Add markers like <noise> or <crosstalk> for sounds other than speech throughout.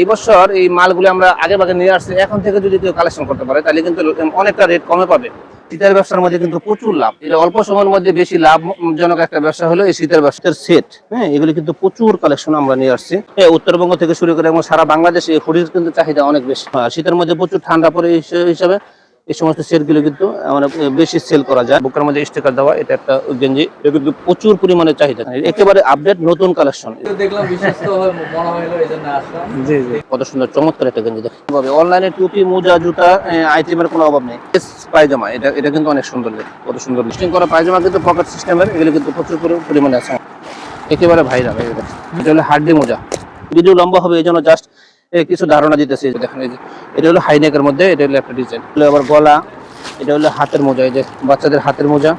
এই বছর এই মালগুলো আমরা আগে ভাগে নিয়ে আসছি এখন থেকে যদি কেউ কালেকশন করতে পারে তাহলে কিন্তু অনেকটা রেট কমে পাবে। শীতের ব্যবসার মধ্যে কিন্তু প্রচুর লাভ। এটা অল্প সময়ের মধ্যে বেশি লাভজনক একটা ব্যবসা হলো এই শীতের ব্যবসার সেট হ্যাঁ এগুলি কিন্তু প্রচুর কালেকশন আমরা নিয়ে আসছি। হ্যাঁ, উত্তরবঙ্গ থেকে শুরু করে এবং সারা বাংলাদেশে এই হুডির কিন্তু চাহিদা অনেক বেশি। হ্যাঁ, শীতের মধ্যে প্রচুর ঠান্ডা পড়ে হিসাবে এই সমস্ত সেটগুলো কিন্তু আমরা বেশি সেল করা যায়। বুকের মধ্যে স্টিকার দেওয়া এটা একটা গেঞ্জি। এটা কিন্তু প্রচুর পরিমাণে চাহিদা। একেবারে আপডেট নতুন কালেকশন তো দেখলাম বিশ্বস্ত হয় মনে হলো এই জন্য আসলাম। জি জি। কত সুন্দর চমৎকার একটা গেঞ্জি দেখতে অনলাইনে টুপি মোজা জুতা আইটেমের কোনো অভাব নেই। পায়জামা এটা এটা কিন্তু অনেক সুন্দর কত সুন্দর লিস্টিং করা পায়জামা কিন্তু পকেট সিস্টেমের এগুলো কিন্তু প্রচুর পরি- পরিমাণে আছে। একেবারে ভাইরাল এটা এটা হলো হাড্ডি মোজা। ভিডিও লম্বা হবে এই জন্য জাস্ট কিছু ধারণা দিতেছি। দেখেন এটা হলো হাইনেকের মধ্যে, এটা হলো একটা ডিজাইন। আবার গলা, এটা হলো হাতের মোজা, এই যে বাচ্চাদের হাতের মোজা।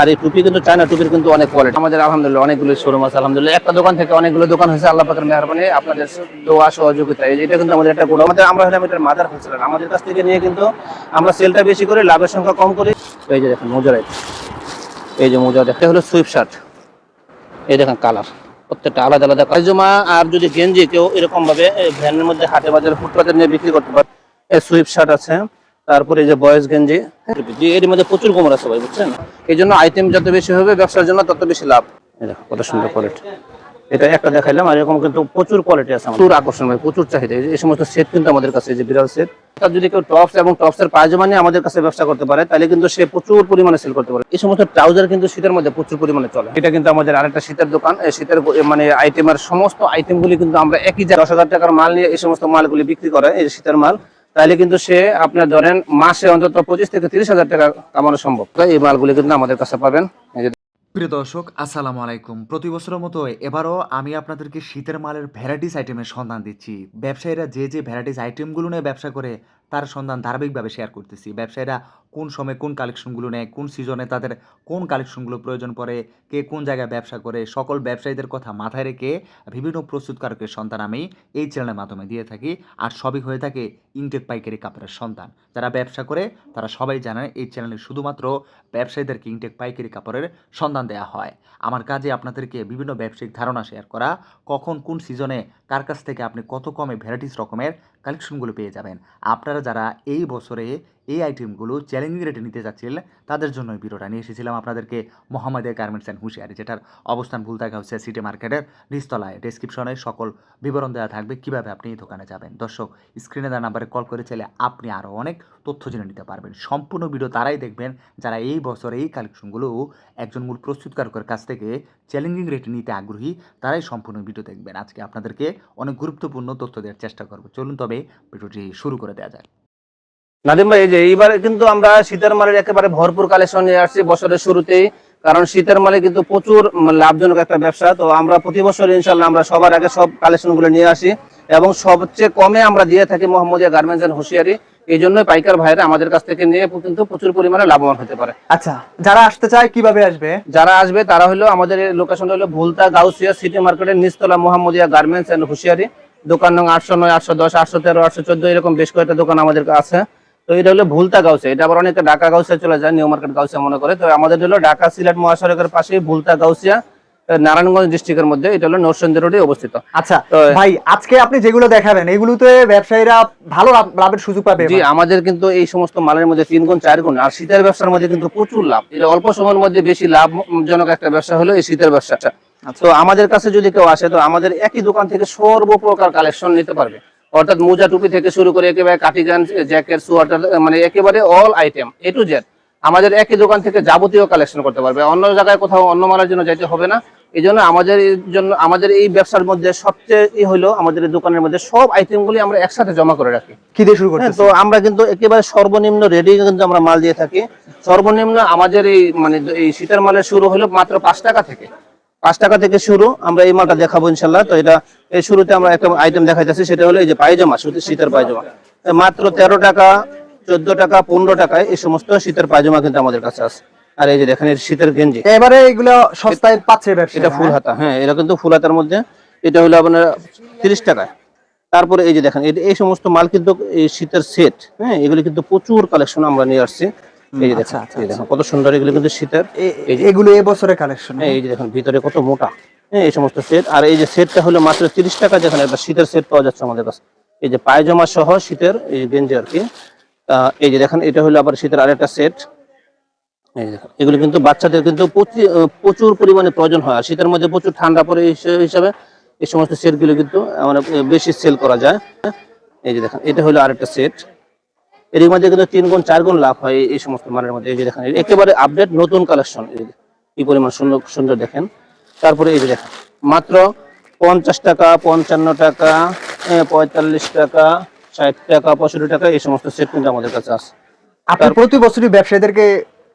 আর এই টুপি কিন্তু চায়না টুপির কিন্তু অনেক কোয়ালিটি আমাদের আলহামদুলিল্লাহ অনেকগুলো শোরুম আছে, আলহামদুলিল্লাহ। একটা দোকান থেকে অনেকগুলো দোকান হয়েছে, আল্লাহ পাকের মেহরবানি, আপনাদের দোয়া, সহযোগিতা। এটা কিন্তু আমাদের একটা গোড়া আমাদের, আমরা হলাম এটার মাদার হোলসেলার আমাদের কাছ থেকে নিয়ে কিন্তু আমরা সেলটা বেশি করে, লাভের সংখ্যা কম করি। এই যে, দেখেন মোজা এই যে মোজা দেখতে হলো সুইপ শার্ট এই দেখেন কালার প্রত্যেকটা আলাদা আলাদা পায়জামা আর যদি গেঞ্জি, কেউ এরকম ভাবে ভ্যানের মধ্যে হাটে বাজারে ফুটপাতে নিয়ে বিক্রি করতে পারে। সুইপ শার্ট আছে। তারপরে যে বয়েজ গেঞ্জি এর মধ্যে প্রচুর কোমর আছে ভাই, বুঝছেন? এই জন্য আইটেম যত বেশি হবে, ব্যবসার জন্য তত বেশি লাভ। কত সুন্দর কোয়ালিটি এটা একটা দেখাইলাম, আর এরকম কিন্তু প্রচুর কোয়ালিটি আছে প্রচুর আকর্ষণ প্রচুর চাহিদা। এই সমস্ত সেট কিন্তু আমাদের কাছে যে বিড়াল সেট তার যদি কেউ টপস এবং টপসের পায়জামা নিয়ে আমাদের কাছে ব্যবসা করতে পারে, তাহলে কিন্তু সে প্রচুর পরিমাণে সেল করতে পারে। এই সমস্ত ট্রাউজার কিন্তু শীতের মধ্যে প্রচুর পরিমাণে চলে। এটা কিন্তু আমাদের আরেকটা শীতের দোকান শীতের মানে আইটেমের সমস্ত আইটেমগুলি কিন্তু আমরা একই দশ হাজার টাকার মাল নিয়ে এই সমস্ত মালগুলি বিক্রি করে, এই শীতের মাল। তাহলে কিন্তু সে আপনার ধরেন মাসে অন্তত পঁচিশ থেকে তিরিশ হাজার টাকা কামানো সম্ভব। এই মালগুলি কিন্তু আমাদের কাছে পাবেন। প্রিয় দর্শক, আসসালামু আলাইকুম। প্রতি বছরের মতো এবারও আমি আপনাদেরকে শীতের মালের ভ্যারাইটিস আইটেমের সন্ধান দিচ্ছি। ব্যবসায়ীরা যে যে ভ্যারাইটিস আইটেমগুলো নিয়ে ব্যবসা করে তার সন্ধান ধারাবাহিকভাবে শেয়ার করতেছি। ব্যবসায়ীরা কোন সময় কোন কালেকশনগুলো নেয়, কোন সিজনে তাদের কোন কালেকশনগুলো প্রয়োজন পড়ে, কে কোন জায়গায় ব্যবসা করে, সকল ব্যবসায়ীদের কথা মাথায় রেখে বিভিন্ন প্রস্তুতকারকের সন্ধান আমি এই চ্যানেলের মাধ্যমে দিয়ে থাকি। আর সবই হয়ে থাকে ইনটেক পাইকারি কাপড়ের সন্তান। যারা ব্যবসা করে, তারা সবাই জানেন এই চ্যানেলে শুধুমাত্র ব্যবসায়ীদেরকে ইনটেক পাইকারি কাপড়ের সন্ধান দেওয়া হয়। আমার কাজে আপনাদেরকে বিভিন্ন ব্যবসায়িক ধারণা শেয়ার করা, কখন কোন সিজনে কার কাছ থেকে আপনি কত কমে ভ্যারাইটিস রকমের কালেকশনগুলো পেয়ে যাবেন? আপনারা যারা এই বছরে এই আইটেমগুলো চ্যালেঞ্জিং রেটে নিতে চাচ্ছিলেন তাদের জন্য এই ভিডিওটা নিয়ে এসেছিলাম আপনাদেরকে মোহাম্মদের গার্মেন্টস অ্যান্ড হুঁশিয়ারি যেটার অবস্থান ভুল থাকা হচ্ছে সিটি মার্কেটের নিচতলায়। ডেসক্রিপশনে সকল বিবরণ দেওয়া থাকবে, কীভাবে আপনি এই দোকানে যাবেন। দর্শক স্ক্রিনে দেওয়া নাম্বারে কল করে চাইলে আপনি আরও অনেক তথ্য জেনে নিতে পারবেন। সম্পূর্ণ ভিডিও তারাই দেখবেন, যারা এই বছর এই কালেকশনগুলো একজন মূল প্রস্তুতকারকের কাছ থেকে চ্যালেঞ্জিং রেটে নিতে আগ্রহী, তারাই সম্পূর্ণ ভিডিও দেখবেন। আজকে আপনাদেরকে অনেক গুরুত্বপূর্ণ তথ্য দেওয়ার চেষ্টা করব। চলুন তবে ভিডিওটি শুরু করে দেওয়া যাক। নাদিম ভাই এই যে এইবার কিন্তু আমরা শীতের মালের একেবারে ভরপুর কালেকশন নিয়ে আসছি বছরের শুরুতেই কারণ শীতের মালে কিন্তু প্রচুর লাভজনক একটা ব্যবসা। তো আমরা প্রতি বছর ইনশাল্লাহ আমরা সবার আগে সব কালেকশনগুলো নিয়ে আসি এবং সবচেয়ে কমে আমরা দিয়ে থাকি মোহাম্মদিয়া গার্মেন্টস এন্ড হুঁশিয়ারি এই জন্য পাইকার ভাইরা আমাদের কাছ থেকে নিয়ে কিন্তু প্রচুর পরিমাণে লাভবান হতে পারে। আচ্ছা যারা আসতে চায় কীভাবে আসবে? যারা আসবে তারা হলো আমাদের লোকেশন হলো ভুলতা গাউসিয়া সিটি মার্কেটের নিচতলা মোহাম্মদিয়া গার্মেন্টস এন্ড হুঁশিয়ারি দোকান নং আটশো নয় আটশো দশ আটশো তেরো আটশো চোদ্দ এরকম বেশ কয়েকটা দোকান আমাদের আছে। তো এটা হলো ভুলতা গাউসে। এটা আবার অনেকে ঢাকা গাউসে চলে যায় নিউ মার্কেট গাউসে মনে করে। তো আমাদের হলো ঢাকা সিলেট মহাসড়কের পাশে ভুলতা গাউসিয়া নারায়ণগঞ্জ ডিস্ট্রিক্টের মধ্যে। এটা হলো নরসন্দী রোডে অবস্থিত। আচ্ছা ভাই আজকে আপনি যেগুলো দেখাবেন এগুলোতে ব্যবসায়ীরা ভালো লাভ- লাভের সুযোগ পাবে জি আমাদের কিন্তু এই সমস্ত মালের মধ্যে তিন গুণ চার গুণ। আর শীতের ব্যবসার মধ্যে কিন্তু প্রচুর লাভ। এটা অল্প সময়ের মধ্যে বেশি লাভজনক একটা ব্যবসা হলো এই শীতের ব্যবসাটা। তো আমাদের কাছে যদি কেউ আসে তো আমাদের একই দোকান থেকে সর্বপ্রকার কালেকশন নিতে পারবে। অর্থাৎ মোজা টুপি থেকে শুরু করে একেবারে কাটিগান জ্যাকেট সোয়াটার মানে একেবারে all item A to Z আমাদের একই দোকান থেকে যাবতীয় কালেকশন করতে পারবে। অন্য জায়গায় কোথাও অন্য মালের জন্য যাইতে হবে না। এই জন্য আমাদের জন্য আমাদের এই ব্যবসার মধ্যে সবচেয়ে ই হলো আমাদের দোকানের মধ্যে সব আইটেমগুলি আমরা একসাথে জমা করে রাখি। কি দিয়ে শুরু হ্যাঁ, করতেছে তো আমরা কিন্তু একেবারে সর্বনিম্ন রেডি কিন্তু আমরা মাল দিয়ে থাকি। সর্বনিম্ন আমাদের এই মানে এই শীতের মালের শুরু হলো মাত্র পাঁচ টাকা থেকে। পাঁচ টাকা থেকে শুরু আমরা এই মালটা দেখাবো ইনশাল্লাহ তো এটা এই শুরুতে আমরা একটা আইটেম দেখাইতেছি সেটা হলো এই যে পায়জামা শুধু শীতের পায়জামা। মাত্র তেরো টাকা চোদ্দ টাকা পনেরো টাকায় এই সমস্ত শীতের পায়জামা কিন্তু আমাদের কাছে আছে। আর এই যে দেখেন শীতের গেঞ্জি। এবারে এগুলো সস্তায় পাচ্ছে এটা ফুল হাতা হ্যাঁ এটা কিন্তু ফুল হাতার মধ্যে। এটা হলো আপনার তিরিশ টাকায়। তারপরে এই যে দেখেন এই- এই সমস্ত মাল কিন্তু এই শীতের সেট হ্যাঁ এগুলি কিন্তু প্রচুর কালেকশন আমরা নিয়ে আসছি। এই যে দেখেন আচ্ছা, এই দেখেন কত সুন্দর এগুলো কিন্তু শীতের এগুলো এবছরের কালেকশন হ্যাঁ, এই যে দেখেন ভিতরে কত মোটা হ্যাঁ এই সমস্ত সেট আর এই যে সেটটা হলো মাত্র তিরিশ টাকা যেখানে একটা শীতের সেট পাওয়া যাচ্ছে আমাদের কাছে এই যে পায়জামা সহ শীতের এই গেঞ্জি আর কি এই যে দেখেন এটা হলো আবার শীতের আরেকটা সেট এগুলো কিন্তু বাচ্চাদের কিন্তু প্রচুর পরিমাণে প্রয়োজন হয় আর শীতের মধ্যে প্রচুর ঠান্ডা পড়ে হিসে- হিসাবে এই সমস্ত সেটগুলো কিন্তু মানে বেশি সেল করা যায় এই যে দেখেন এটা হলো আরেকটা সেট এর মধ্যে কিন্তু তিন গুণ চার গুণ লাভ হয় এই- সমস্ত মানের মধ্যে। এই যে দেখেন একেবারে আপডেট নতুন কালেকশন কি পরিমাণ সুন্দর সুন্দর দেখেন। তারপরে এই যে দেখেন মাত্র পঞ্চাশ টাকা পঞ্চান্ন টাকা পঁয়তাল্লিশ টাকা ষাট টাকা পঁয়ষট্টি টাকা এই সমস্ত সেট কিন্তু আমাদের কাছে আছে। আপনি প্রতি বছরই ব্যবসায়ীদেরকে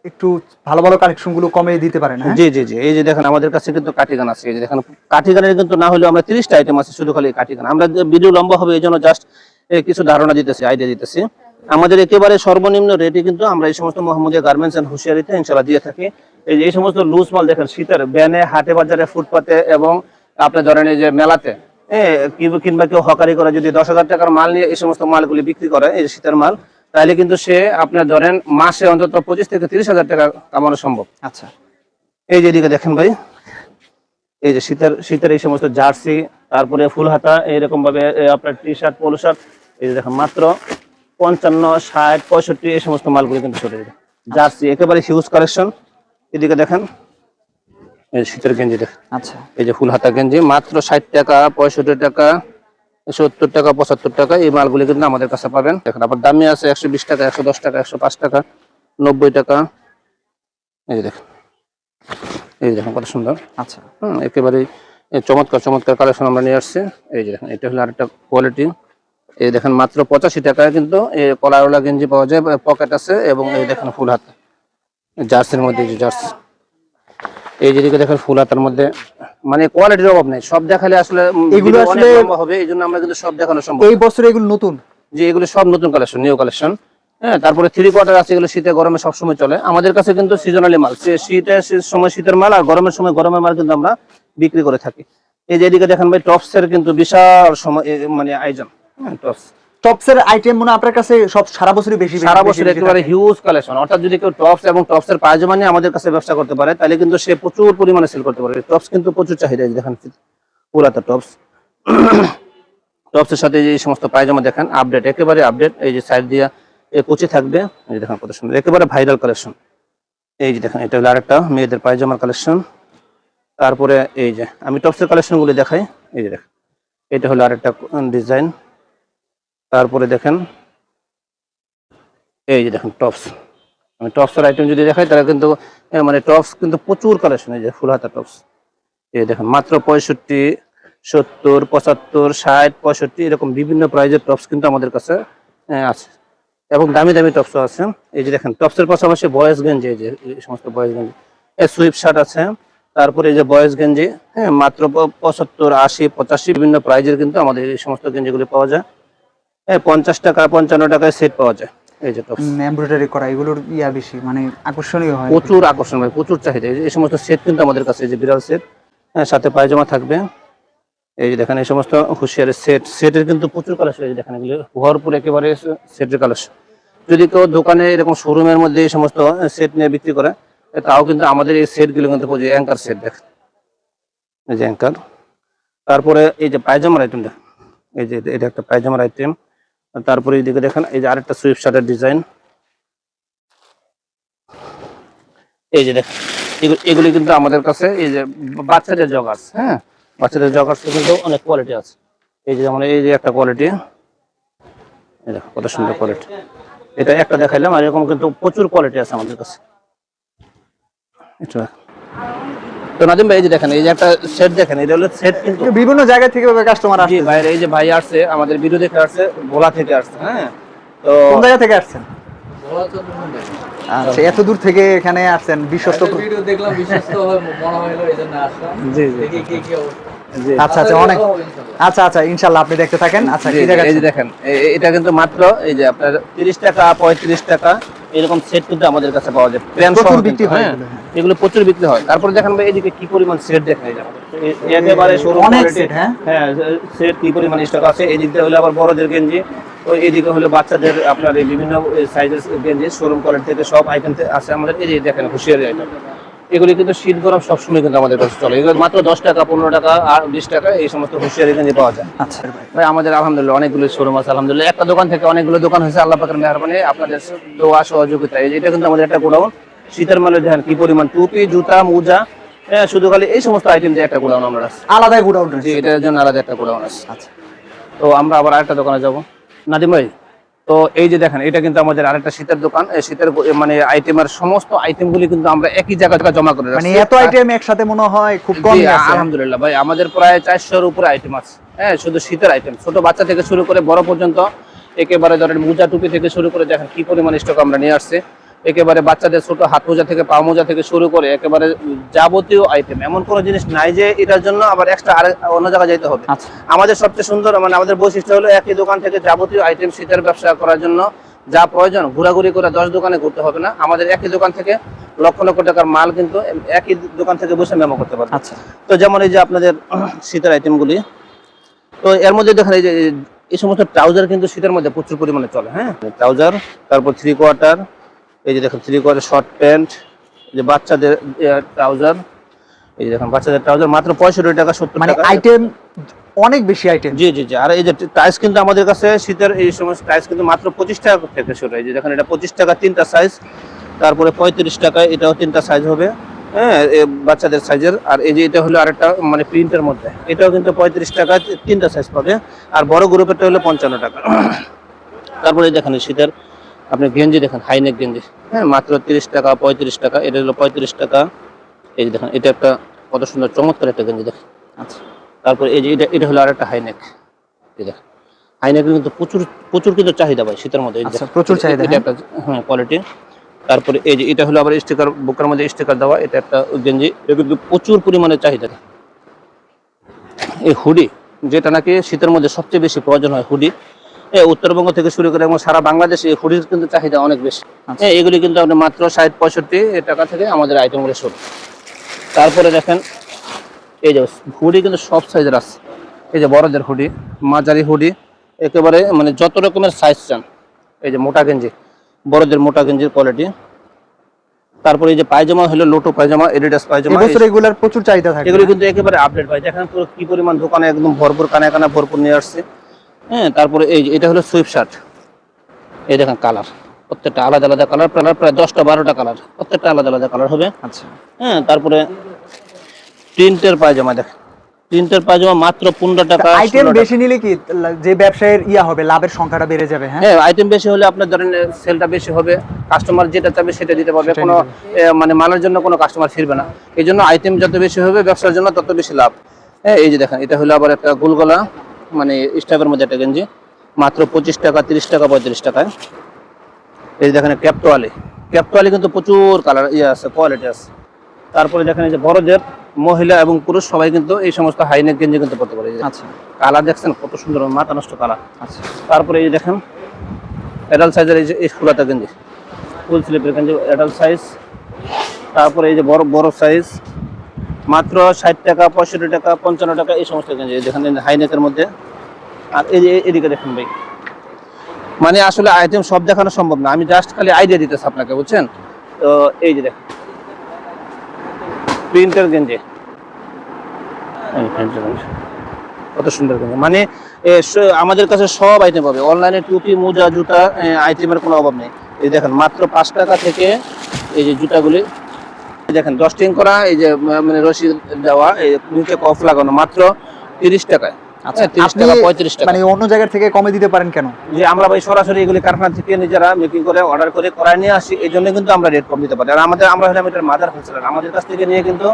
একটু ভালো ভালো কালেকশনগুলো কমিয়ে দিতে পারেন হ্যাঁ? জি জি জি। এই যে দেখেন আমাদের কাছে কিন্তু কাঠি গান আছে। এই যে দেখেন কাঠি গানের কিন্তু না হলেও আমরা তিরিশটা আইটেম আছে শুধু খালি কাঠি গান আমরা ভিডিও লম্বা হবে এই জন্য জাস্ট কিছু ধারণা দিতেছি আইডিয়া দিতেছি। আমাদের একেবারে সর্বনিম্ন রেটে কিন্তু আমরা এই সমস্ত মোহাম্মদিয়া গার্মেন্টস এন্ড হুঁশিয়ারিতে ইনশাল্লাহ দিয়ে থাকি। এই যে এই সমস্ত লুজ মাল দেখেন শীতের ব্যানে হাটে বাজারে ফুটপাতে এবং আপনি ধরেন এই যে মেলাতে কি- কিংবা কেউ হকারি করে যদি দশ হাজার টাকার মাল নিয়ে এই সমস্ত মালগুলি বিক্রি করে এই যে শীতের মাল তাহলে কিন্তু সে আপনার ধরেন মাসে অন্তত পঁচিশ থেকে তিরিশ হাজার টাকা কামানো সম্ভব। আচ্ছা। এই যে এদিকে দেখেন ভাই এই যে শীতের শীতের এই সমস্ত জার্সি তারপরে ফুল হাতা এইরকম ভাবে আপনার টি শার্ট পোলো শার্ট এই যে দেখেন মাত্র পঞ্চান্ন ষাট পঁয়ষট্টি এই সমস্ত মালগুলো কিন্তু চলে যাবে। জার্সি একেবারে হিউজ কালেকশন এদিকে দেখেন এই শীতের গেঞ্জি দেখেন। আচ্ছা। এই যে ফুল হাতা গেঞ্জি মাত্র ষাট টাকা পঁয়ষট্টি টাকা সত্তর টাকা পঁচাত্তর টাকা এই মালগুলি কিন্তু আমাদের কাছে পাবেন। দেখেন আবার দামি আছে একশো বিশ টাকা একশো দশ টাকা একশো পাঁচ টাকা নব্বই টাকা। এই যে দেখেন এই যে দেখেন কত সুন্দর। আচ্ছা। হুম একেবারে চমৎকার চমৎকার কালেকশন আমরা নিয়ে আসছি। এই যে দেখেন এটা হলো আরেকটা কোয়ালিটি এই দেখেন মাত্র পঁচাশি টাকায় কিন্তু এই কলারওয়ালা গেঞ্জি পাওয়া যায় পকেট আছে এবং এই দেখেন ফুল হাত। জার্সির মধ্যে যে জার্সি। এই যেদিকে দেখেন ফুল হাতার মধ্যে মানে কোয়ালিটির অভাব নেই। সব দেখালে আসলে এগুলো আসলে- হবে এই জন্য আমরা কিন্তু সব দেখানো সম্ভব। এই বছর এগুলো নতুন? যে এগুলো সব নতুন কালেকশন নিউ কালেকশন হ্যাঁ তারপরে থ্রি কোয়ার্টার আছে এগুলো শীতে গরমে সবসময় চলে। আমাদের কাছে কিন্তু সিজনালি মাল। সে শীতের সময় শীতের মাল আর গরমের সময় গরমের মাল কিন্তু আমরা বিক্রি করে থাকি। এই যে এদিকে দেখেন ভাই টপসের কিন্তু বিশাল সময় মানে আয়োজন। টপসের আইটেম মনে হয় আপনার কাছে সব সারা বছরই বেশি সারা বছর একেবারে হিউজ কালেকশন অর্থাৎ যদি কেউ টপস এবং টপস এর পায়জামা নিয়ে আমাদের কাছে ব্যবসা করতে পারে তাহলে কিন্তু সে প্রচুর পরিমাণে সেল করতে পারে টপস কিন্তু প্রচুর চাহিদা দেখেন পুরাতা টপস টপসের সাথে যে এই সমস্ত পায়জামা দেখেন আপডেট একেবারে আপডেট এই যে সাইড দিয়া এ কুচি থাকবে। এই যে দেখেন কত সুন্দর একেবারে ভাইরাল কালেকশন এই যে দেখেন এটা হলো আরেকটা মেয়েদের পায়জামার কালেকশন তারপরে এই যে আমি টপসের কালেকশনগুলো দেখাই। এই যে দেখেন এটা হলো আরেকটা ডিজাইন তারপরে দেখেন, এই যে দেখেন টপস আমি টপসের আইটেম যদি দেখাই, তাহলে কিন্তু মানে টপস কিন্তু প্রচুর কালেকশন এই যে ফুল হাতা টপস এই দেখেন, মাত্র পঁয়ষট্টি, সত্তর, পঁচাত্তর, ষাট, পঁয়ষট্টি, এরকম বিভিন্ন প্রাইজের টপস কিন্তু আমাদের কাছে আছে। এবং দামি দামি টপসও আছে। এই যে দেখেন টপসের পাশাপাশি বয়েজ গেঞ্জি, এই যে, এই সমস্ত বয়েজ গেঞ্জি। সুইপ শার্ট আছে। তারপরে এই যে বয়েজ গেঞ্জি হ্যাঁ মাত্র পঁচাত্তর, আশি, পঁচাশি, বিভিন্ন প্রাইজের কিন্তু আমাদের এই সমস্ত গেঞ্জিগুলি পাওয়া যায়। হ্যাঁ পঞ্চাশ টাকা পঞ্চান্ন টাকায় সেট পাওয়া যায়। এই যে এমব্রয়ডারি করা এগুলোর ইয়া বেশি মানে আকর্ষণীয় হয়। প্রচুর আকর্ষণ হয় প্রচুর চাহিদা। এই সমস্ত সেট কিন্তু আমাদের কাছে যে বিড়াল সেট সাথে পায়জামা থাকবে। এই যে দেখেন এই সমস্ত হুঁশিয়ারের সেট সেটের কিন্তু প্রচুর কালেকশন এই যে দেখেন এগুলো ভরপুর একেবারে সেটের কালেকশন যদি কেউ দোকানে এরকম শোরুমের মধ্যে এই সমস্ত সেট নিয়ে বিক্রি করে তাও কিন্তু আমাদের এই সেটগুলো কিন্তু অ্যাঙ্কার সেট দেখেন এই যে অ্যাঙ্কার তারপরে এই যে পায়জামার আইটেমটা এই যে এটা একটা পায়জামার আইটেম তারপরে এইদিকে দেখেন, এই যে আরেকটা সুইফট শার্টের ডিজাইন এই যে দেখেন এগুলো- কিন্তু আমাদের কাছে এই যে বাচ্চাদের জগার্স হ্যাঁ? বাচ্চাদের জগার্স কিন্তু অনেক কোয়ালিটি আছে। এই যে যেমন এই যে একটা কোয়ালিটি দেখো, কত সুন্দর কোয়ালিটি এটা একটা দেখাইলাম, আর এরকম কিন্তু প্রচুর কোয়ালিটি আছে আমাদের কাছে। এটা তো নাদিম ভাই এই যে দেখেন এই যে একটা সেট দেখেন এটা হলো সেট কিন্তু। বিভিন্ন জায়গা থেকে কাস্টমার আসছে ভাই এই যে ভাই আসছে আমাদের ভিডিও দেখে আসছে ভোলা থেকে আসছে হ্যাঁ? তো কোন জায়গা থেকে আসছেন। আচ্ছা এত দূর থেকে এখানে আসছেন বিশ্বস্ত ভিডিও দেখলাম বিশ্বস্ত মনে হইল এই আসলাম। জি, জি। কি কি অবস্থা। আচ্ছা আচ্ছা অনেক আচ্ছা আচ্ছা ইনশাল্লাহ আপনি দেখতে থাকেন। আচ্ছা কি জায়গা এই যে দেখেন এটা কিন্তু মাত্র এই যে আপনার তিরিশ টাকা পঁয়ত্রিশ টাকা। এরকম সেট কিন্তু আমাদের কাছে পাওয়া যায় প্রেম প্রচুর বিক্রি হয় হ্যাঁ। এগুলো, হ্যাঁ। প্রচুর বিক্রি হয় তারপরে দেখেন ভাই এদিকে কি পরিমাণ সেট দেখা এই যে আমাদের। একেবারে showroom অনেক সেট হ্যাঁ? হ্যাঁ সেট কি পরিমাণ স্টক আছে এদিক দিয়ে হলো আবার বড়দের গেঞ্জি তো এদিকে হলো বাচ্চাদের আপনার এই বিভিন্ন সাইজের গেঞ্জি শোরুম কোয়ালিটি থেকে সব আইটেম আছে আমাদের এই দেখেন হুশিয়ারি আইটেম এগুলি কিন্তু শীত গরম সবসময় কিন্তু আমাদের কাছে চলে। এগুলো মাত্র দশ টাকা পনেরো টাকা আর বিশ টাকা এই সমস্ত হুঁশিয়ারি কিন্তু পাওয়া যায়। আচ্ছা। ভাই আমাদের আলহামদুলিল্লাহ অনেকগুলো শোরুম আছে আলহামদুলিল্লাহ। একটা দোকান থেকে অনেকগুলো দোকান হয়েছে আল্লাহ পাকের মেহরবানি আপনাদের দোয়া সহযোগিতা। এটা কিন্তু আমাদের একটা গোডাউন। শীতের মেলে দেখেন কি পরিমাণ টুপি জুতা মোজা হ্যাঁ শুধু খালি এই সমস্ত আইটেম দিয়ে একটা গোডাউন আমরা আছে আলাদাই গুড আউট এটার জন্য আলাদা একটা গোডাউন আছে। আচ্ছা। তো আমরা আবার আরেকটা দোকানে যাব। নাদিম ভাই তো এই যে দেখেন এটা কিন্তু আমাদের আরেকটা শীতের দোকান। শীতের মানে আইটেম আইটেমের সমস্ত আইটেমগুলি কিন্তু আমরা একই জায়গায় জমা করে মানে রাখছি। এত আইটেম একসাথে মনে হয় খুব কম আলহামদুলিল্লাহ ভাই আমাদের প্রায় চারশোর উপরে আইটেম আছে। হ্যাঁ শুধু শীতের আইটেম ছোট বাচ্চা থেকে শুরু করে বড় পর্যন্ত একেবারে ধরেন মোজা টুপি থেকে শুরু করে দেখেন কি পরিমাণ স্টক আমরা নিয়ে আসছি। একেবারে বাচ্চাদের ছোট হাত মোজা থেকে পা মোজা থেকে শুরু করে একেবারে যাবতীয় আইটেম এমন কোনো জিনিস নাই যে এটার জন্য আবার এক্সট্রা আরেক অন্য জায়গায় যাইতে হবে। আচ্ছা। আমাদের সবচেয়ে সুন্দর মানে আমাদের বৈশিষ্ট্য হলো একই দোকান থেকে যাবতীয় আইটেম শীতের ব্যবসা করার জন্য যা প্রয়োজন ঘোরাঘুরি করে দশ দোকানে ঘুরতে হবে না। আমাদের একই দোকান থেকে লক্ষ লক্ষ টাকার মাল কিন্তু একই দোকান থেকে বসে মেমো করতে পারবে। আচ্ছা। তো যেমন এই যে আপনাদের <clears throat> শীতের আইটেমগুলি তো এর মধ্যে দেখেন এই যে এই সমস্ত ট্রাউজার কিন্তু শীতের মধ্যে প্রচুর পরিমাণে চলে হ্যাঁ? ট্রাউজার তারপর থ্রি কোয়ার্টার এই যে দেখেন থ্রি কোয়ার্টার শর্ট প্যান্ট এই যে বাচ্চাদের ট্রাউজার এই যে দেখেন বাচ্চাদের ট্রাউজার মাত্র পঁয়ষট্টি টাকা সত্তর মানে টাকা। আইটেম অনেক বেশি আইটেম জি জি জি। আর এই যে টাইস কিন্তু আমাদের কাছে শীতের এই সমস্ত টাইস কিন্তু মাত্র পঁচিশ টাকা থেকে শুরু। এই যে দেখেন এটা পঁচিশ টাকা তিনটা সাইজ তারপরে পঁয়ত্রিশ টাকায় এটাও তিনটা সাইজ হবে। হ্যাঁ বাচ্চাদের সাইজের আর এই যে এটা হলো আরেকটা মানে প্রিন্টের মধ্যে এটাও কিন্তু পঁয়ত্রিশ টাকা তিনটা সাইজ পাবে। আর বড় গ্রুপেরটা হলো পঞ্চান্ন টাকা। তারপরে এই দেখেন শীতের আপনি গেঞ্জি দেখেন হাইনেক গেঞ্জি। হ্যাঁ মাত্র তিরিশ টাকা পঁয়ত্রিশ টাকা এটা হলো পঁয়ত্রিশ টাকা। এই যে দেখেন এটা একটা কত সুন্দর চমৎকার একটা গেঞ্জি দেখেন। আচ্ছা। তারপরে এই যে এটা এটা হলো আরেকটা হাইনেক। এই দেখেন হাইনেকের কিন্তু প্রচুর প্রচুর কিন্তু চাহিদা ভাই শীতের মধ্যে আচ্ছা। প্রচুর চাহিদা, এটা একটা হ্যাঁ কোয়ালিটি তারপরে এই যে এটা হলো আবার স্টিকার বুকের মধ্যে স্টিকার দেওয়া এটা একটা গেঞ্জি। এটা কিন্তু প্রচুর পরিমাণে চাহিদা। এই হুডি যেটা নাকি শীতের মধ্যে সবচেয়ে বেশি প্রয়োজন হয় হুডি হ্যাঁ উত্তরবঙ্গ থেকে শুরু করে এবং সারা বাংলাদেশে এই হুডির কিন্তু চাহিদা অনেক বেশি। আচ্ছা। হ্যাঁ এগুলি কিন্তু আপনি মাত্র ষাট পঁয়ষট্টি টাকা থেকে আমাদের আইটেমগুলো শুরু। তারপরে দেখেন এই যে হুডি কিন্তু সব সাইজের আছে। এই যে বড়দের হুডি মাঝারি হুডি একেবারে মানে যত রকমের সাইজ চান এই যে মোটা গেঞ্জি বড়দের মোটা গেঞ্জির কোয়ালিটি তারপরে এই যে পায়জামা হলো লোটো পায়জামা এডিডাস পায়জামা এবছর এগুলার প্রচুর চাহিদা থাকে এগুলো কিন্তু একেবারে আপডেট ভাই। দেখেন পুরো কি পরিমাণ দোকানে একদম ভরপুর কানে কানে ভরপুর নিয়ে আসছে। হ্যাঁ তারপরে এই যে এটা হলো সুইপ শার্ট এই দেখেন কালার প্রত্যেকটা আলাদা আলাদা কালার কালার প্রায় দশটা বারোটা কালার প্রত্যেকটা আলাদা আলাদা কালার হবে। আচ্ছা। হ্যাঁ তারপরে প্রিন্টের পায়জামা দেখেন প্রিন্টের পায়জামা মাত্র পনেরো টাকা আইটেম বেশি নিলে কি যে ব্যবসায়ের ইয়া হবে লাভের সংখ্যাটা বেড়ে যাবে হ্যাঁ? হ্যাঁ আইটেম বেশি হলে আপনার ধরেন সেলটা বেশি হবে কাস্টমার যেটা চাবে সেটা দিতে পারবে। কোনো মানে মালের জন্য কোনো কাস্টমার ফিরবে না। এই জন্য আইটেম যত বেশি হবে ব্যবসার জন্য তত বেশি লাভ। হ্যাঁ এই যে দেখেন এটা হলো আবার একটা গোলগলা মানে স্টাফের মধ্যে একটা গেঞ্জি। মাত্র পঁচিশ টাকা তিরিশ টাকা পঁয়ত্রিশ টাকায়। এই যে দেখেন ক্যাপটোয়ালি ক্যাপটোয়ালি কিন্তু প্রচুর কালার ইয়ে আছে কোয়ালিটি আছে। তারপরে দেখেন এই যে বড়দের মহিলা এবং পুরুষ সবাই কিন্তু এই সমস্ত হাইনেক গেঞ্জি কিন্তু পড়তে পারে। আচ্ছা। কালার দেখছেন কত সুন্দর মাথা নষ্ট কালার। আচ্ছা। তারপরে এই যে দেখেন অ্যাডাল্ট সাইজের এই যে এই ফুলাতা গেঞ্জি। ফুল স্লিপের গেঞ্জি অ্যাডাল্ট সাইজ তারপরে এই যে বড় বড় সাইজ মাত্র ষাট টাকা, পঁয়ষট্টি টাকা, পঞ্চান্ন টাকা, এই সমস্ত দেখেন হাইনেকের মধ্যে। আর এই যে এদিকে দেখেন ভাই। মানে আসলে আইটেম সব দেখানো সম্ভব না। আমি জাস্ট খালি আইডিয়া দিতেছি আপনাকে, বুঝছেন? তো এই যে দেখেন। প্রিন্টের গেঞ্জি কত সুন্দর গেঞ্জি মানে আমাদের কাছে সব আইটেম পাবে। অনলাইনে টুপি, মোজা, জুতা আইটেমের কোনো অভাব নেই। এই দেখেন, মাত্র পাঁচ টাকা থেকে এই যে জুতাগুলি দেখেন ডস্টিং করা এই যে মানে রশি দেওয়া এই নিচে কফ লাগানো মাত্র তিরিশ টাকায়। আচ্ছা তিরিশ টাকা পঁয়ত্রিশ টাকা। মানে অন্য জায়গা থেকে কমে দিতে পারেন কেন? যে আমরা ভাই সরাসরি এগুলি কারখানা থেকে নিজেরা মেকিং করে অর্ডার করে করায় নিয়ে আসি এই জন্য কিন্তু আমরা রেট কম দিতে পারি। আর আমাদের আমরা হলাম এটার মাদার হোলসেলার আমাদের কাছ থেকে নিয়ে কিন্তু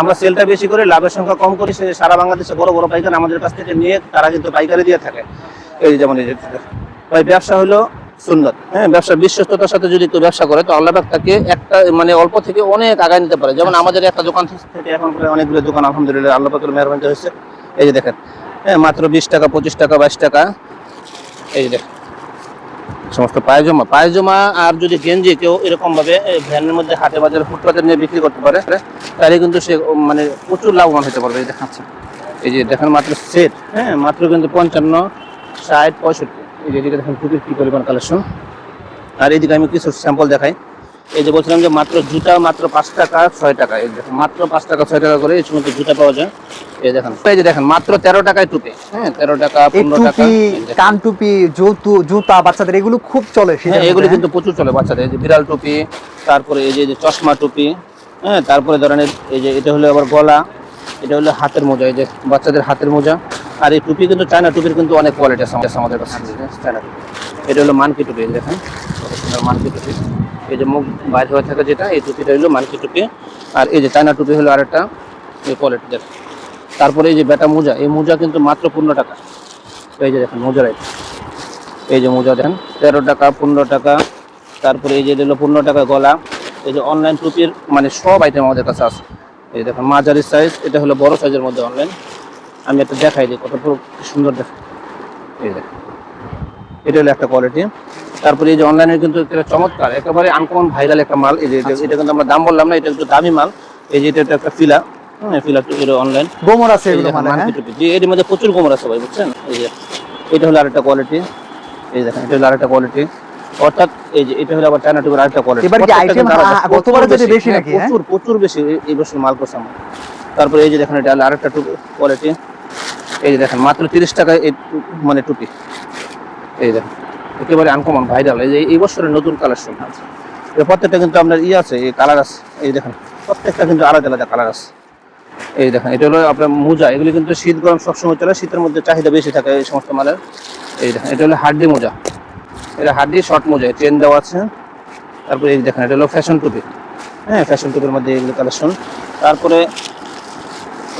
আমরা সেলটা বেশি করে লাভের সংখ্যা কম করি সে সারা বাংলাদেশে বড় বড় পাইকার আমাদের কাছ থেকে নিয়ে তারা কিন্তু পাইকারি দিয়ে থাকে। এই যেমন ভাই ব্যবসা হলো সুন্দর। হ্যাঁ ব্যবসা বিশ্বস্ততার সাথে যদি কেউ ব্যবসা করে, তো আল্লাহ তাকে একটা মানে অল্প থেকে অনেক আগায় নিতে পারে। যেমন আমাদের একটা দোকান এখন প্রায় অনেকগুলো দোকান, আলহামদুলিল্লাহ, আল্লাহ পাকের মেহরবানি হয়েছে। এই যে দেখেন হ্যাঁ মাত্র বিশ টাকা, পঁচিশ টাকা, বাইশ টাকা। এই যে দেখেন, সমস্ত পায়জামা পায়জামা আর যদি গেঞ্জি কেউ এরকম ভাবে ভ্যানের মধ্যে হাটে বাজারে ফুটপাতে নিয়ে বিক্রি করতে পারে, তাহলে কিন্তু সে মানে প্রচুর লাভবান হতে পারবে। এই দেখাচ্ছে। এই যে দেখেন, মাত্র সেট। হ্যাঁ মাত্র কিন্তু পঞ্চান্ন, ষাট, পঁয়ষট্টি। এই যে এদিকে দেখেন টুপির কি পরিমাণ কালেকশন আর এইদিকে আমি কিছু স্যাম্পল দেখাই। এই যে বলছিলাম যে মাত্র জুতা মাত্র পাঁচ টাকা ছয় টাকা। এই দেখেন মাত্র পাঁচ টাকা ছয় টাকা করে এই সমস্ত জুতা পাওয়া যায়। এই দেখেন এই যে দেখেন মাত্র তেরো টাকায় টুপি। হ্যাঁ তেরো টাকা পনেরো টাকা। কান টুপি জুতু জুতা বাচ্চাদের এগুলো খুব চলে হ্যাঁ এগুলো? কিন্তু প্রচুর চলে বাচ্চাদের। এই যে বিড়াল টুপি তারপরে এই যে চশমা টুপি হ্যাঁ তারপরে ধরেন এই যে এটা হলো আবার গলা এটা হলো হাতের মোজা। এই যে বাচ্চাদের হাতের মোজা। আর এই টুপি কিন্তু চায়না টুপির কিন্তু অনেক কোয়ালিটি আছে আমাদের- কাছে। চায়না টুপি। এটা হলো মানকি টুপি দেখেন। মানকি টুপি। এই যে মুখ বাইরে হয়ে থাকে যেটা, এই টুপিটা হলো মানকি টুপি। আর এই যে চায়না টুপি হলো আরেকটা, এই কোয়ালিটি দেখেন তারপরে এই যে বেটা মোজা, এই মোজা কিন্তু মাত্র পনেরো টাকা। এই যে দেখেন, মোজা রাইট। এই যে মোজা দেখেন তেরো টাকা, পনেরো টাকা। তারপরে এই যে দিল পনেরো টাকা গলা। এই যে অনলাইন টুপির মানে সব আইটেম আমাদের কাছে আছে। এই দেখেন, মাঝারি সাইজ এটা হলো বড় সাইজের মধ্যে অনলাইন আমি একটা দেখাই দিই কত সুন্দর দেখ এই দেখ এটা হলো একটা কোয়ালিটি তারপরে এই যে অনলাইনে কিন্তু একটা চমৎকার একেবারে আনকমন ভাইরাল একটা মাল। এই যে এটা- এটা কিন্তু আমরা দাম বললাম না এটা একটু দামি মাল। এই যে এটা একটা- ফিলা হ্যাঁ ফিলা এটা অনলাইন গোমর আছে এগুলো মানে হ্যাঁ? মানকি টুপি যে এর মধ্যে প্রচুর গোমর আছে ভাই বুঝছেন? এই যে এটা হলো আরেকটা কোয়ালিটি এই দেখেন এটা হলো আরেকটা কোয়ালিটি অর্থাৎ এই যে এটা হলো আবার চায়না টুপির আরেকটা কোয়ালিটি এবার কি item আ- গতবারের চেয়ে বেশি। নাকি, হ্যাঁ? প্রচুর প্রচুর বেশি এই- বছর মাল করছে আমার। তারপরে এই যে দেখেন এটা হলো আরেকটা কোয়ালিটি এই যে দেখেন, মাত্র তিরিশ টাকায় এই মানে টুপি। এই দেখেন, একেবারে আনকমন ভাইরাল এই যে এই বছরের নতুন কালেকশন আছে। এর প্রত্যেকটা কিন্তু আপনার ইয়ে আছে, এই কালার আছে। এই দেখেন, প্রত্যেকটা কিন্তু আলাদা আলাদা কালার আছে। এই দেখেন, এটা হলো আপনার মোজা। এগুলি কিন্তু শীত গরম সবসময় চলে, শীতের মধ্যে চাহিদা বেশি থাকে এই সমস্ত মালের। এই দেখেন, এটা হলো হাড্ডি মোজা। এটা হাড্ডি শর্ট মোজা চেন দেওয়া আছে। তারপরে এই দেখেন, এটা হলো ফ্যাশন টুপি। হ্যাঁ ফ্যাশন টুপির মধ্যে এগুলো কালেকশন তারপরে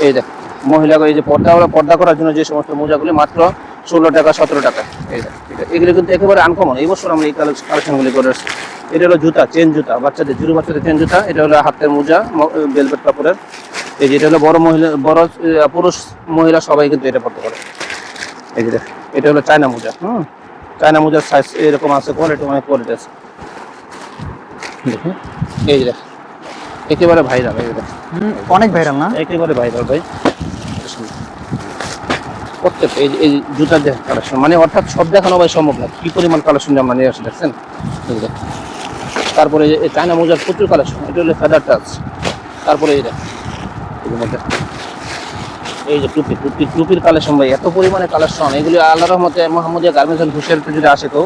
এই দেখ মহিলা এই যে পর্দা পর্দা করার জন্য যে সমস্ত মোজাগুলি মাত্র ষোলো টাকা সতেরো টাকা। এগুলো কিন্তু একেবারে আনকমন এই বছর আমরা এই কালেকশনগুলি করে আসছি। এটা হলো জুতা চেন জুতা বাচ্চাদের জুরু বাচ্চাদের চেন জুতা। এটা হলো হাতের মোজা বেলভেট কাপড়ের। এই যে এটা হলো বড় মহিলা বড় পুরুষ মহিলা সবাই কিন্তু এটা পড়তে পারে। এই যে এটা হলো চায়না মোজা হুম? চায়না মোজার সাইজ এরকম আছে কোয়ালিটি অনেক কোয়ালিটি আছে। দেখুন এই যে একেবারে ভাইরাল এই অনেক ভাইরাল না? একেবারে ভাইরাল ভাই। প্রত্যেক এই এই জুতার দেখ কালেকশন মানে অর্থাৎ সব দেখানো ভাই সম্ভব না। কি পরিমাণ কালেকশন আমরা নিয়ে আসি, দেখছেন? তারপরে এই চায়না মোজার প্রচুর কালেকশন এটা হলো ফেদার টাচ তারপরে এই মধ্যে। এই যে টুপি টুপি, টুপির কালেকশন ভাই, এত পরিমাণে কালেকশন এগুলি আল্লাহ রহমতে মোহাম্মদিয়া গার্মেন্টস এন্ড ঘুষের যদি আসে কেউ,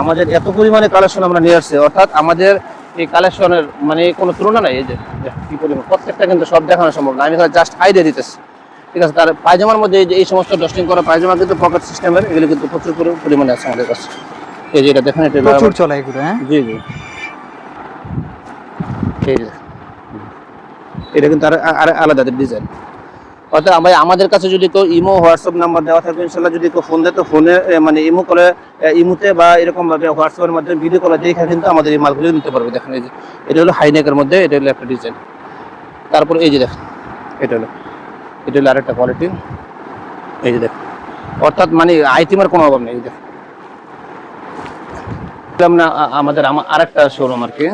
আমাদের এত পরিমাণে কালেকশন আমরা নিয়ে আসছি। অর্থাৎ আমাদের এই কালেকশনের মানে কোনো তুলনা নাই, এই যে কি পরিমাণ। প্রত্যেকটা কিন্তু সব দেখানো সম্ভব না। আমি জাস্ট আইডিয়া দিতেছি। ঠিক আছে তার পায়জামার মধ্যে এই যে এই সমস্ত ডস্টিং করা পায়জামা কিন্তু পকেট সিস্টেমের এগুলো কিন্তু প্রচুর পরি- পরিমাণে আছে আমাদের কাছে। এই যে এটা দেখেন এটা প্রচুর চলে এগুলো হ্যাঁ? জি জি। এটা কিন্তু আর আলাদা ডিজাইন অর্থাৎ আমাদের কাছে যদি কেউ ইমো হোয়াটসঅ্যাপ নাম্বার দেওয়া থাকবে ইনশাল্লাহ যদি কেউ ফোন দেয় তো ফোনে মানে ইমো করে ইমোতে বা এরকম ভাবে হোয়াটসঅ্যাপের মাধ্যমে ভিডিও কলে দেখে কিন্তু আমাদের এই মালগুলো নিতে পারবে। দেখেন এই যে এটা হলো হাইনেকের মধ্যে এটা হলো একটা ডিজাইন তারপরে এই যে দেখেন এটা হলো এটা হলো আরেকটা কোয়ালিটি এই যে দেখেন অর্থাৎ মানে আইটেমের কোনো অভাব নেই দেখলাম না আমাদের আমা- আরেকটা শোরুম আর কি।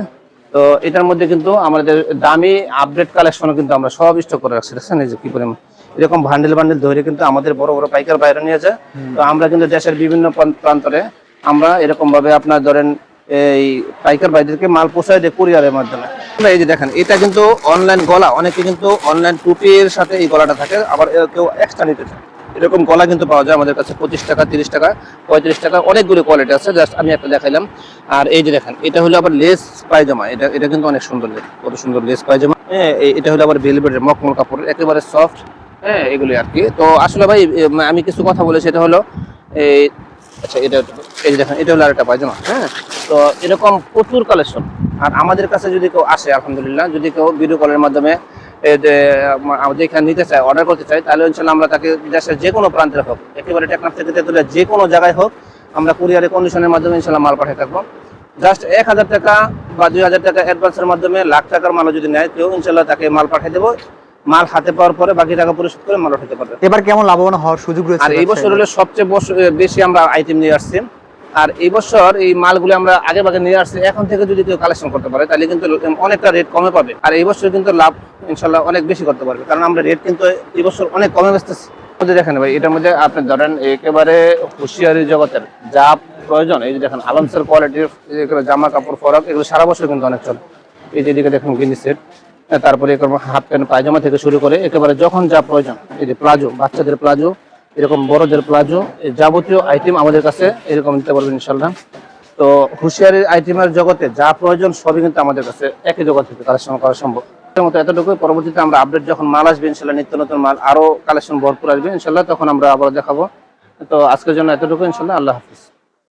তো এটার মধ্যে কিন্তু আমাদের দামি আপডেট কালেকশনও কিন্তু আমরা সব স্টক করে রাখছি দেখছেন? এই যে কি পরিমাণ। এরকম ভান্ডেল বান্ডেল ধরে কিন্তু আমাদের বড় বড় পাইকার বাইরে নিয়ে যায়। তো আমরা কিন্তু দেশের বিভিন্ন প্রান- প্রান্তরে আমরা এরকম ভাবে আপনার ধরেন এই পাইকার বাইদেরকে মাল পৌঁছায় দেয় কুরিয়ারের মাধ্যমে। এই যে দেখেন, এটা কিন্তু অনলাইন গলা, অনেকে কিন্তু অনলাইন টুপির সাথে এই গলাটা থাকে, আবার কেউ এক্সট্রা নিতে চায়। এরকম গলা কিন্তু পাওয়া যায় আমাদের কাছে, পঁচিশ টাকা, তিরিশ টাকা, পঁয়ত্রিশ টাকা, অনেকগুলো কোয়ালিটি আছে জাস্ট আমি একটা দেখাইলাম। আর এই যে দেখেন, এটা হলো আবার লেস পায়জামা, এটা এটা কিন্তু অনেক সুন্দর লেস কত সুন্দর লেস পায়জামা। হ্যাঁ এটা হলো আবার ভেলভেটের মকমল কাপড়, একেবারে সফট হ্যাঁ এগুলি আর কি। তো আসলে ভাই আমি কিছু কথা বলে সেটা হলো, এই আচ্ছা এটা এই যে দেখেন, এটা হলো আরেকটা পায়জামা হ্যাঁ। তো এরকম প্রচুর কালেকশন আর আমাদের কাছে যদি কেউ আসে আলহামদুলিল্লাহ যদি কেউ ভিডিও কলের মাধ্যমে এ, যে, আম- আমাদের এখানে নিতে চায় অর্ডার করতে চাই তাহলে ইনশাল্লাহ আমরা তাকে দেশের যে কোনো প্রান্তে হোক একেবারে টেকনাফ থেকে তেতুলিয়া যে কোনো জায়গায় হোক আমরা কুরিয়ারের কন্ডিশনের মাধ্যমে ইনশাল্লাহ মাল পাঠিয়ে থাকব। জাস্ট এক হাজার টাকা বা দুই হাজার টাকা অ্যাডভান্সের মাধ্যমে লাখ টাকার মালও যদি নেয় কেউ ইনশাল্লাহ তাকে মাল পাঠিয়ে দেবো। মাল হাতে পাওয়ার পরে বাকি টাকা পরিশোধ করে মাল উঠাতে পারবে। এবার কেমন লাভবান হওয়ার সুযোগ রয়েছে আর এই বছর হলো সবচেয়ে বস- বেশি আমরা আইটেম নিয়ে আসছি। আর এই বছর এই মালগুলো আমরা আগে ভাগে নিয়ে আসছি, এখন থেকে যদি কেউ কালেকশন করতে পারে, তাহলে কিন্তু অনেকটা রেট কমে পাবে। আর এই বছর কিন্তু লাভ ইনশাল্লাহ অনেক বেশি করতে পারবে, কারণ আমরা রেট কিন্তু এই বছর অনেক কমে বেচতেছি। দেখেন ভাই, এটার মধ্যে আপনি ধরেন একেবারে হুঁশিয়ারি জগতের যা প্রয়োজন, এই যে দেখেন আলমসের কোয়ালিটির জামা কাপড়, ফরক, এগুলো সারা বছর কিন্তু অনেক চলে। এই যে এদিকে দেখুন গিনি সেট তারপরে হাফ প্যান্ট পায়জামা থেকে শুরু করে একেবারে যখন যা প্রয়োজন, এই যে প্লাজো, বাচ্চাদের প্লাজো এরকম বড়দের প্লাজো যাবতীয় আইটেম আমাদের কাছে এরকম নিতে পারবেন ইনশাল্লাহ তো হুঁশিয়ারি আইটেমের জগতে যা প্রয়োজন সবই কিন্তু আমাদের কাছে একই জগৎ থেকে কালেকশন করা সম্ভব। এতটুকুই পরবর্তীতে আমরা আপডেট যখন মাল আসবে ইনশাল্লাহ নিত্য নতুন মাল আরও কালেকশন ভরপুর আসবে ইনশাল্লাহ তখন আমরা আবার দেখাবো। তো আজকের জন্য এতটুকু ইনশাল্লাহ আল্লাহ হাফিজ।